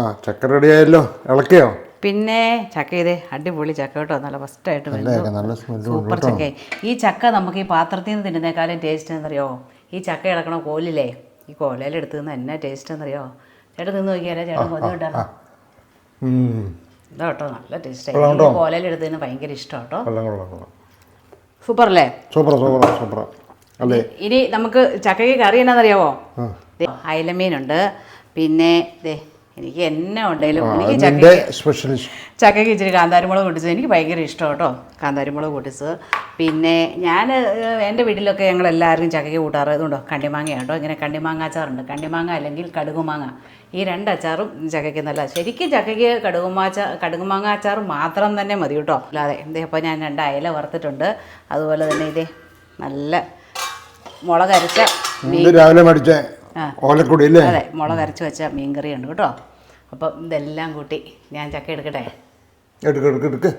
ആ ചക്ക റെഡി ആയല്ലോ. ഇളക്കിയോ? പിന്നെ ചക്ക ഇതേ അടിപൊളി ചക്ക കേട്ടോ. നല്ല ഫസ്റ്റായിട്ട് ആയിട്ട് സൂപ്പർ ചക്ക. ഈ ചക്ക നമുക്ക് ഈ പാത്രത്തിൽ നിന്ന് തിന്നുന്നേക്കാളും ടേസ്റ്റ് എന്നറിയോ ഈ ചക്ക ഇളക്കണ കോലില്ലേ? ഈ കോലയിലെടുത്ത് നിന്ന് എന്നാ ടേസ്റ്റ് എന്നറിയോ? ചേട്ടൻ നിന്ന് നോക്കിയാലേ ചേട്ടൻ കൊതി കിട്ടാണ് ഇതാ കേട്ടോ നല്ല ടേസ്റ്റ് ഈ കോലയിലെടുത്ത് തന്നെ ഭയങ്കര ഇഷ്ടം കേട്ടോ. സൂപ്പർ അല്ലേ സൂപ്പർ സൂപ്പർ സൂപ്പർ അല്ലേ? ഇനി നമുക്ക് ചക്കയ്ക്ക് കറി എന്നാന്നറിയാവോ? അയലമീനുണ്ട്. പിന്നെ ദേ എനിക്ക് എന്നെ ഉണ്ടെങ്കിലും എനിക്ക് ചക്ക ചക്കയ്ക്ക് ഇച്ചിരി കാന്താരിമുളക് പൊട്ടിച്ചത് എനിക്ക് ഭയങ്കര ഇഷ്ടം കേട്ടോ കാന്താരിമുളക് പൊട്ടിച്ചത്. പിന്നെ ഞാൻ എന്റെ വീട്ടിലൊക്കെ ഞങ്ങൾ എല്ലാവരും ചക്കയ്ക്ക് കൂട്ടാറ് ഇതുണ്ടോ? കണ്ടിമാങ്ങ കേട്ടോ ഇങ്ങനെ കണ്ടിമാങ്ങ അച്ചാറുണ്ട്. കണ്ടിമാങ്ങ അല്ലെങ്കിൽ കടുകുമാങ്ങ. ഈ രണ്ട് അച്ചാറും ചക്കയ്ക്ക് നല്ല ശരിക്കും ചക്കയ്ക്ക് കടുകുമാച്ച കടുകുമാങ്ങ അച്ചാർ മാത്രം തന്നെ മതി കേട്ടോ. അല്ലാതെ എന്തേ അപ്പോൾ ഞാൻ രണ്ട് അയല വറുത്തിട്ടുണ്ട്. അതുപോലെ തന്നെ ഇതേ നല്ല മുളകരച്ച രാവിലെ മേടിച്ച. ഓലക്കൊടി അല്ലേ? അതെ മുളക് അരച്ച് വെച്ച മീൻകറി ഉണ്ട് കേട്ടോ. അപ്പം ഇതെല്ലാം കൂട്ടി ഞാൻ ചക്ക എടുക്കട്ടെ? എടുക്ക് എടുക്ക് എടുക്ക്.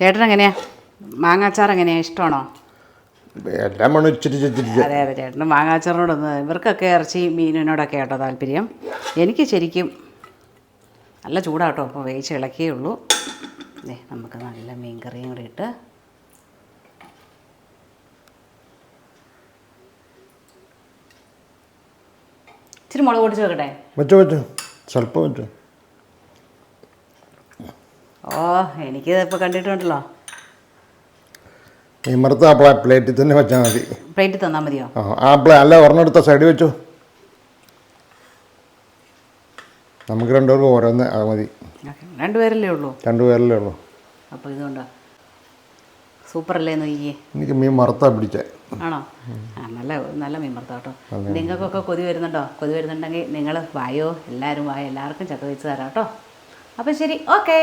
ചേട്ടൻ എങ്ങനെയാ? മാങ്ങാച്ചാർ എങ്ങനെയാ? ഇഷ്ടമാണോ? എല്ലാം വേണം ഇച്ചിരി ഇച്ചിരി അതെ അതെ ചേട്ടന് മാങ്ങാച്ചാറിനോടൊന്ന് ഇവർക്കൊക്കെ ഇറച്ചി മീനിനോടൊക്കെ കേട്ടോ താല്പര്യം. എനിക്ക് ശരിക്കും നല്ല ചൂടാട്ടോ അപ്പോൾ വേവിച്ച് ഇളക്കിയേ ഉള്ളൂ. നമുക്ക് നല്ല മീൻ കറിയും കൂടി ഇട്ട് ഇച്ചിരി മുളക് പൊടിച്ച് വെക്കട്ടെ? പറ്റോ പറ്റോ? സ്വല്പം ഓ എനിക്ക് ഇപ്പോൾ കണ്ടിട്ടുണ്ടല്ലോ. ഈ മറുത്ത ആ പ്ലേറ്റിൽ തന്നെ വെച്ചാൽ മതി. പ്ലേറ്റിൽ തന്നാൽ മതിയോ? ആ ആ പ്ലേ അല്ല ഒരെണ്ണെടുത്ത സൈഡിൽ വെച്ചു. നമുക്ക് രണ്ടുപേർക്കും ഓരോന്ന് അത് മതി. രണ്ടുപേരല്ലേ ഉള്ളൂ? രണ്ടുപേരല്ലേ ഉള്ളൂ. അപ്പോൾ ഇതുകൊണ്ടോ. സൂപ്പർ അല്ലേ നോക്കിയേ എനിക്ക് മീൻ മറുത്താ പിടിച്ചേ. ആണോ? ആ നല്ല നല്ല മീൻ കേട്ടോ നിങ്ങൾക്കൊക്കെ കൊതി വരുന്നുണ്ടോ? കൊതി വരുന്നുണ്ടെങ്കിൽ നിങ്ങൾ വായോ എല്ലാവരും വായോ എല്ലാവർക്കും ചക്ക വെച്ച് തരാം കേട്ടോ. അപ്പം ശരി ഓക്കേ.